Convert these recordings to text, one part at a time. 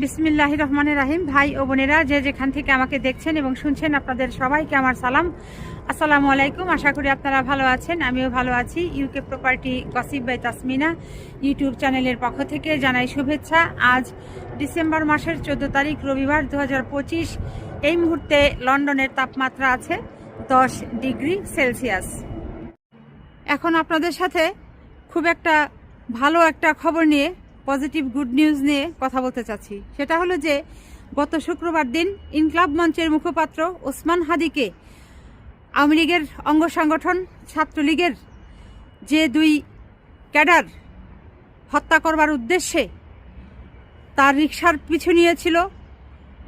বিসমিল্লাহ রহমানের রাহিম। ভাই ও বোনেরা, যে যেখান থেকে আমাকে দেখছেন এবং শুনছেন, আপনাদের সবাইকে আমার সালাম। আসসালামু আলাইকুম। আশা করি আপনারা ভালো আছেন, আমিও ভালো আছি। UK property gossip by Tasmina YouTube চ্যানেলের পক্ষ থেকে জানাই শুভেচ্ছা। আজ ডিসেম্বর মাসের চোদ্দ তারিখ, রবিবার দু হাজার পঁচিশ। এই মুহূর্তে লন্ডনের তাপমাত্রা আছে দশ ডিগ্রি সেলসিয়াস। এখন আপনাদের সাথে খুব একটা ভালো একটা খবর নিয়ে পজিটিভ গুড নিউজ নিয়ে কথা বলতে চাচ্ছি। সেটা হলো যে, গত শুক্রবার দিন ইনকলাব মঞ্চের মুখপাত্র ওসমান হাদিকে আওয়ামী লীগের অঙ্গ সংগঠন ছাত্রলীগের যে দুই ক্যাডার হত্যা করবার উদ্দেশ্যে তার রিক্সার পিছু নিয়েছিল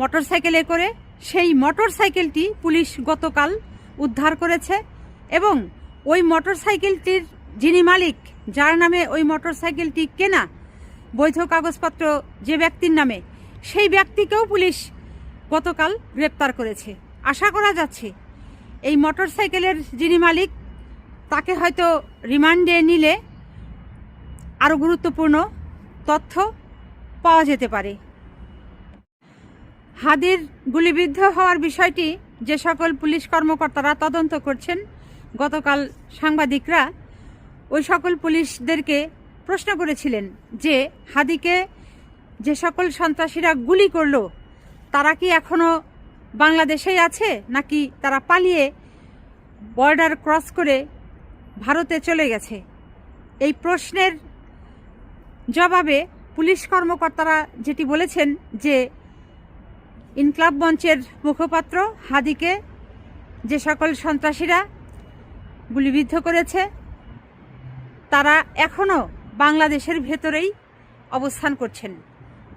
মোটর সাইকেলে করে, সেই মোটর সাইকেলটি পুলিশ গতকাল উদ্ধার করেছে এবং ওই মোটরসাইকেলটির যিনি মালিক, যার নামে ওই মোটর সাইকেলটি কেনা বৈধ কাগজপত্র যে ব্যক্তির নামে, সেই ব্যক্তিকেও পুলিশ গতকাল গ্রেপ্তার করেছে। আশা করা যাচ্ছে, এই মোটর সাইকেলের যিনি মালিক, তাকে হয়তো রিমান্ডে নিলে আরও গুরুত্বপূর্ণ তথ্য পাওয়া যেতে পারে। হাদির গুলিবিদ্ধ হওয়ার বিষয়টি যে সকল পুলিশ কর্মকর্তারা তদন্ত করছেন, গতকাল সাংবাদিকরা, ওই সকল পুলিশদেরকে প্রশ্ন করেছিলেন যে হাদিকে যে সকল সন্ত্রাসীরা গুলি করল, তারা কি এখনও বাংলাদেশেই আছে, নাকি তারা পালিয়ে বর্ডার ক্রস করে ভারতে চলে গেছে? এই প্রশ্নের জবাবে পুলিশ কর্মকর্তারা যেটি বলেছেন যে ইনকলাব মঞ্চের মুখপাত্র হাদিকে যে সকল সন্ত্রাসীরা গুলিবিদ্ধ করেছে, তারা এখনও বাংলাদেশের ভেতরেই অবস্থান করছেন।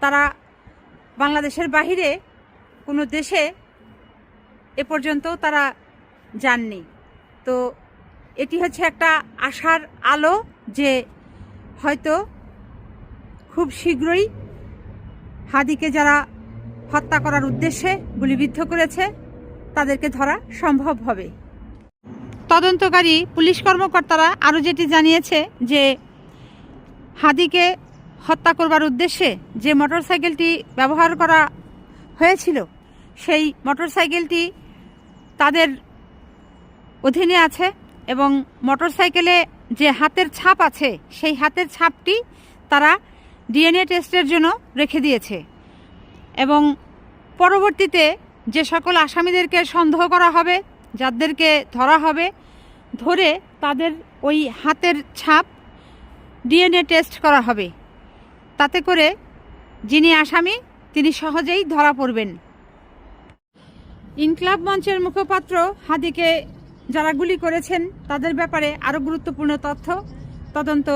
তারা বাংলাদেশের বাহিরে কোনো দেশে এ পর্যন্ত তারা যাননি। তো এটি হচ্ছে একটা আশার আলো যে হয়তো খুব শীঘ্রই হাদিকে যারা হত্যা করার উদ্দেশ্যে গুলিবিদ্ধ করেছে, তাদেরকে ধরা সম্ভব হবে। তদন্তকারী পুলিশ কর্মকর্তারা আরও যেটি জানিয়েছে যে হাদিকে হত্যা করবার উদ্দেশ্যে যে মোটরসাইকেলটি ব্যবহার করা হয়েছিল, সেই মোটরসাইকেলটি তাদের অধীনে আছে এবং মোটরসাইকেলে যে হাতের ছাপ আছে, সেই হাতের ছাপটি তারা ডিএনএ টেস্টের জন্য রেখে দিয়েছে এবং পরবর্তীতে যে সকল আসামিদেরকে সন্দেহ করা হবে, যাদেরকে ধরা হবে, ধরে তাদের ওই হাতের ছাপ ডিএনএ টেস্ট করা হবে। তাতে করে যিনি আসামি, তিনি সহজেই ধরা পড়বেন। ইনকলাব মঞ্চের মুখপাত্র হাদিকে যারা গুলি করেছেন, তাদের ব্যাপারে আরও গুরুত্বপূর্ণ তথ্য তদন্ত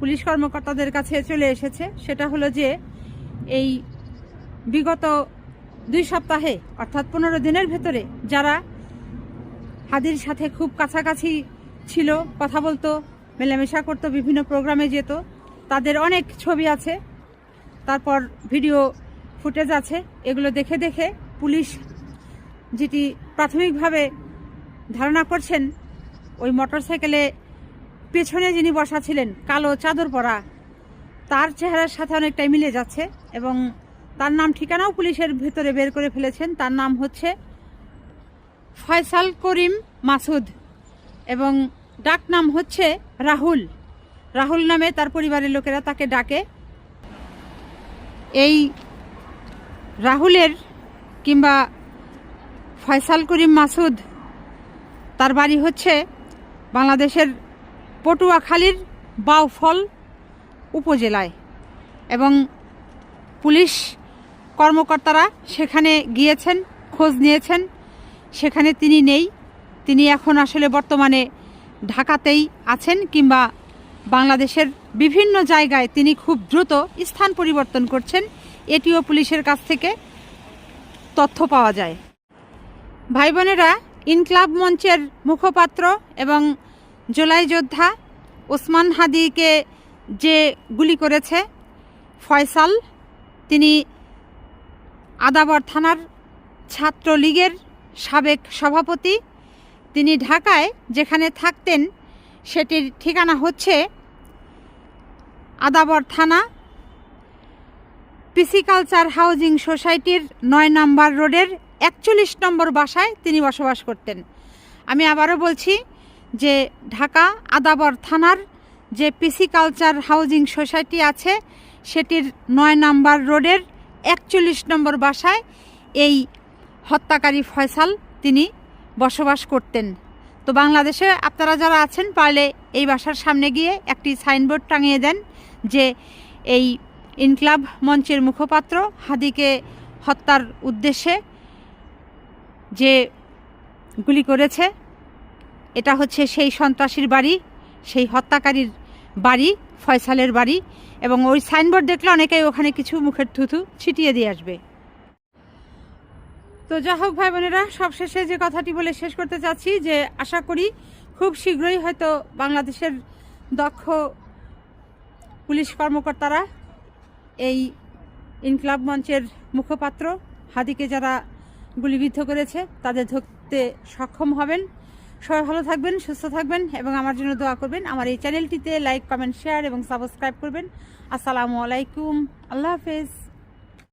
পুলিশ কর্মকর্তাদের কাছে চলে এসেছে। সেটা হলো যে, এই বিগত দুই সপ্তাহে, অর্থাৎ পনেরো দিনের ভেতরে, যারা হাদির সাথে খুব কাছাকাছি ছিল, কথা বলতো মেলামেশা করতো, বিভিন্ন প্রোগ্রামে যেত। তাদের অনেক ছবি আছে, তারপর ভিডিও ফুটেজ আছে, এগুলো দেখে দেখে পুলিশ যেটি প্রাথমিকভাবে ধারণা করছেন, ওই মোটরসাইকেলে পেছনে যিনি বসা ছিলেন, কালো চাদর পরা, তার চেহারার সাথে অনেকটাই মিলে যাচ্ছে এবং তার নাম ঠিকানাও পুলিশের ভেতরে বের করে ফেলেছেন। তার নাম হচ্ছে ফয়সাল করিম মাসুদ এবং ডাক নাম হচ্ছে রাহুল। রাহুল নামে তার পরিবারের লোকেরা তাকে ডাকে। এই রাহুলের কিংবা ফয়সাল করিম মাসুদ, তার বাড়ি হচ্ছে বাংলাদেশের পটুয়াখালীর বাউফল উপজেলায় এবং পুলিশ কর্মকর্তারা সেখানে গিয়েছেন, খোঁজ নিয়েছেন। সেখানে তিনি নেই। তিনি এখন আসলে বর্তমানে ঢাকাতেই আছেন কিংবা বাংলাদেশের বিভিন্ন জায়গায় তিনি খুব দ্রুত স্থান পরিবর্তন করছেন, এটিও পুলিশের কাছ থেকে তথ্য পাওয়া যায়। ভাই বোনেরা, ইনকলাব মঞ্চের মুখপাত্র এবং জোলাই যোদ্ধা ওসমান হাদিকে যে গুলি করেছে, ফয়সাল, তিনি আদাবর থানার ছাত্রলীগের সাবেক সভাপতি তিনি ঢাকায় যেখানে থাকতেন, সেটির ঠিকানা হচ্ছে আদাবর থানা পিসিকালচার হাউজিং সোসাইটির নয় নম্বর রোডের একচল্লিশ নম্বর বাসায় তিনি বসবাস করতেন। আমি আবারও বলছি যে ঢাকা আদাবর থানার যে পিসিকালচার হাউজিং সোসাইটি আছে, সেটির নয় নম্বর রোডের একচল্লিশ নম্বর বাসায় এই হত্যাকারী ফয়সাল তিনি বসবাস করতেন। তো বাংলাদেশে আপনারা যারা আছেন, পারলে এই বাসার সামনে গিয়ে একটি সাইনবোর্ড টাঙিয়ে দেন যে এই ইনক্লাব মঞ্চের মুখপাত্র হাদিকে হত্যার উদ্দেশ্যে যে গুলি করেছে, এটা হচ্ছে সেই সন্ত্রাসীর বাড়ি, সেই হত্যাকারীর বাড়ি, ফয়সালের বাড়ি এবং ওই সাইনবোর্ড দেখলে অনেকেই ওখানে কিছু মুখের থুথু ছিটিয়ে দিয়ে আসবে। তো যা হোক, ভাই বোনেরা, সবশেষে যে কথাটি বলে শেষ করতে চাচ্ছি যে আশা করি খুব শীঘ্রই হয়তো বাংলাদেশের দক্ষ পুলিশ কর্মকর্তারা এই ইনকলাব মঞ্চের মুখপাত্র হাদিকে যারা গুলিবিদ্ধ করেছে, তাদের ধরতে সক্ষম হবেন। সবাই ভালো থাকবেন, সুস্থ থাকবেন এবং আমার জন্য দোয়া করবেন। আমার এই চ্যানেলটিতে লাইক, কমেন্ট, শেয়ার এবং সাবস্ক্রাইব করবেন। আসসালামু আলাইকুম। আল্লাহ হাফেজ।